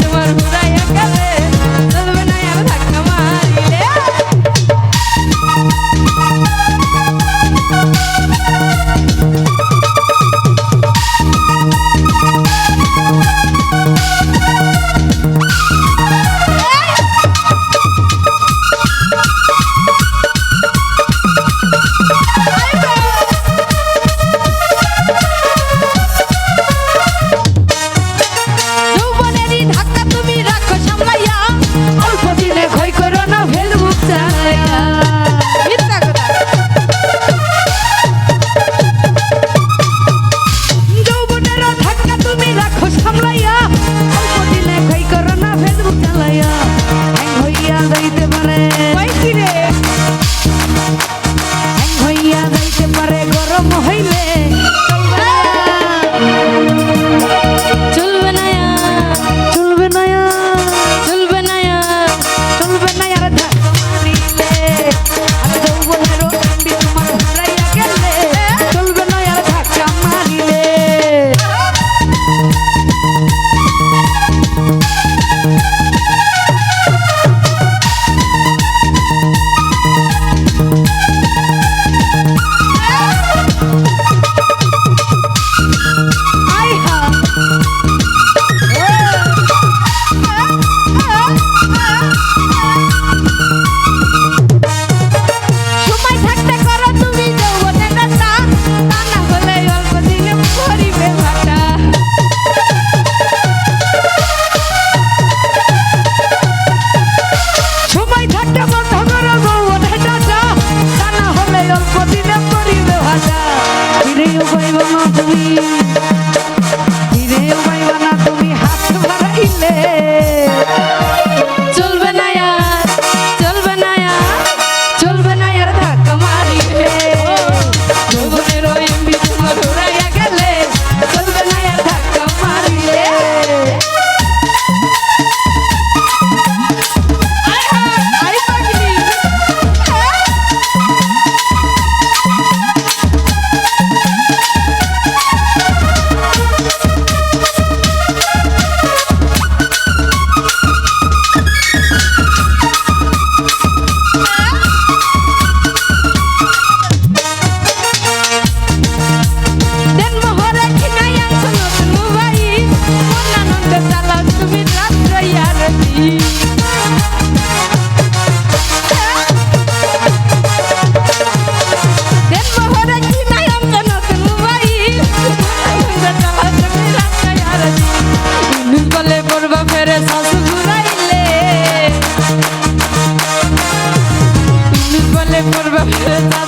তোমার ঘুরাইয়া গেলে Thank you. represent